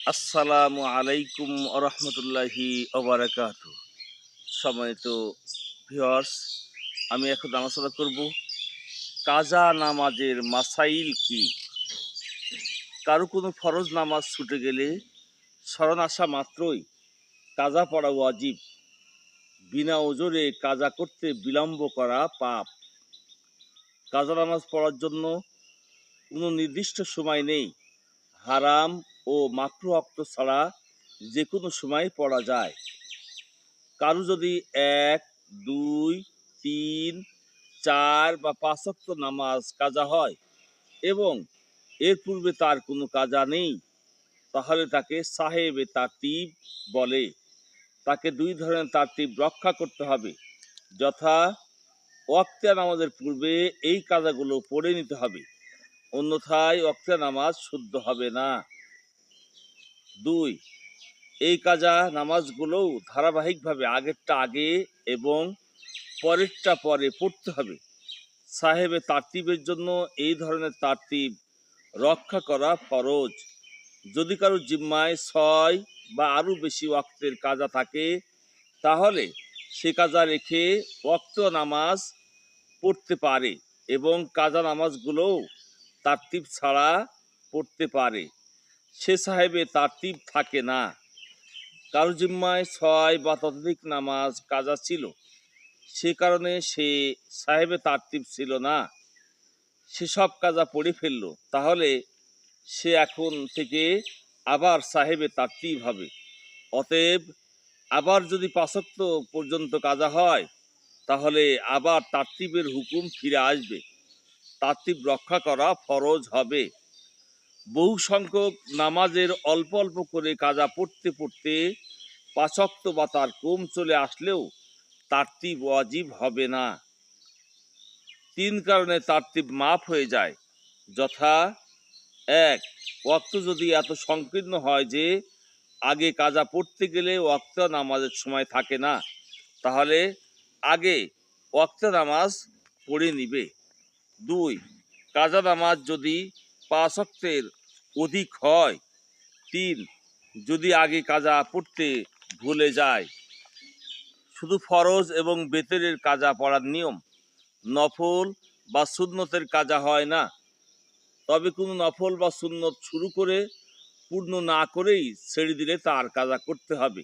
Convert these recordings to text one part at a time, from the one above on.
আসসালামু আলাইকুম আরহামতুল্লাহি ওবরাকাত সময়ত ভিওর্স আমি এখন আলোচনা করব কাজা নামাজের মাসাইল কি? কারও কোনো ফরজ নামাজ ছুটে গেলে স্মরণ আসা মাত্রই কাজা পড়া ওয়াজিব। বিনা ওজরে কাজা করতে বিলম্ব করা পাপ। কাজা নামাজ পড়ার জন্য কোনো নির্দিষ্ট সময় নেই। হারাম ও মাত্র অক্ত ছাড়া যে কোনো সময় পড়া যায়। কারও যদি এক, দুই, তিন, চার বা পাঁচ অক্ত নামাজ কাজা হয় এবং এর পূর্বে তার কোনো কাজা নেই, তাহলে তাকে সাহেবে তারতিব বলে। তাকে দুই ধরনের তারতিব রক্ষা করতে হবে। যথা ওয়াক্তিয়া নামাজের পূর্বে এই কাজাগুলো পড়ে নিতে হবে। অন্যথায় ওয়াক্তিয়া নামাজ শুদ্ধ হবে না। দুই, এই কাজা নামাজগুলোও ধারাবাহিকভাবে আগেরটা আগে এবং পরেরটা পরে পড়তে হবে। সাহেবে তারতিবের জন্য এই ধরনের তারতিব রক্ষা করা ফরজ। যদি কারও জিম্মায় ছয় বা আরও বেশি ওয়াক্তের কাজা থাকে, তাহলে সে কাজা রেখে ওয়াক্ত নামাজ পড়তে পারে এবং কাজা নামাজগুলোও তারতিব ছাড়া পড়তে পারে। সে সাহেবে তারতিব থাকে না। কারও জিম্মায় ছয় বা ততোধিক নামাজ কাজা ছিল। সে কারণে সে সাহেবে তারতিব ছিল না। সে সব কাজা পড়ে ফেলল। তাহলে সে এখন থেকে আবার সাহেবে তারতিব হবে অতএব আবার যদি পাঁচক্ত পর্যন্ত কাজা হয়, তাহলে আবার তারতিবের হুকুম ফিরে আসবে। তারতিব রক্ষা করা ফরজ হবে। বহু সংখ্যক নামাজের অল্প অল্প করে কাজা পড়তে পড়তে পাঁচক্ত বা তার কম চলে আসলেও তারতিব ওয়াজিব হবে না। তিন কারণে তারতিব মাফ হয়ে যায়। যথা এক, ওয়াক্ত যদি এত সংকীর্ণ হয় যে আগে কাজা পড়তে গেলে ওয়াক্ত নামাজের সময় থাকে না, তাহলে আগে ওয়াক্ত নামাজ পড়ে নিবে। দুই, কাজা নামাজ যদি পাঁচ অক্তের অধিক হয়। তিন, যদি আগে কাজা পড়তে ভুলে যায়। শুধু ফরজ এবং বেতরের কাজা পড়ার নিয়ম। নফল বা সুন্নতের কাজা হয় না। তবে কোনো নফল বা সুন্নত শুরু করে, পূর্ণ না করেই ছেড়ে দিলে তার কাজা করতে হবে।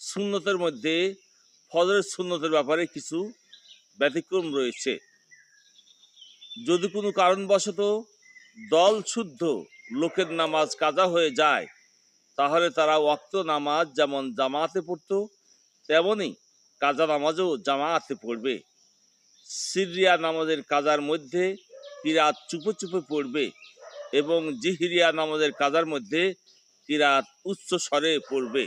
সুন্নতের মধ্যে ফজরের সুন্নতের ব্যাপারে কিছু ব্যতিক্রম রয়েছে। যদি কোনো কারণবশত দল শুদ্ধ, লোকের নামাজ কাজা হয়ে যায়, তাহলে তারা ওয়াক্ত নামাজ যেমন জামাতে পড়তো তেমনই কাজা নামাজও জামাতে পড়বে। সিরিয়া নামাজের কাজার মধ্যে কিরাত চুপে চুপে পড়বে এবং জিহিরিয়া নামাজের কাজার মধ্যে কিরাত উচ্চ স্বরে পড়বে।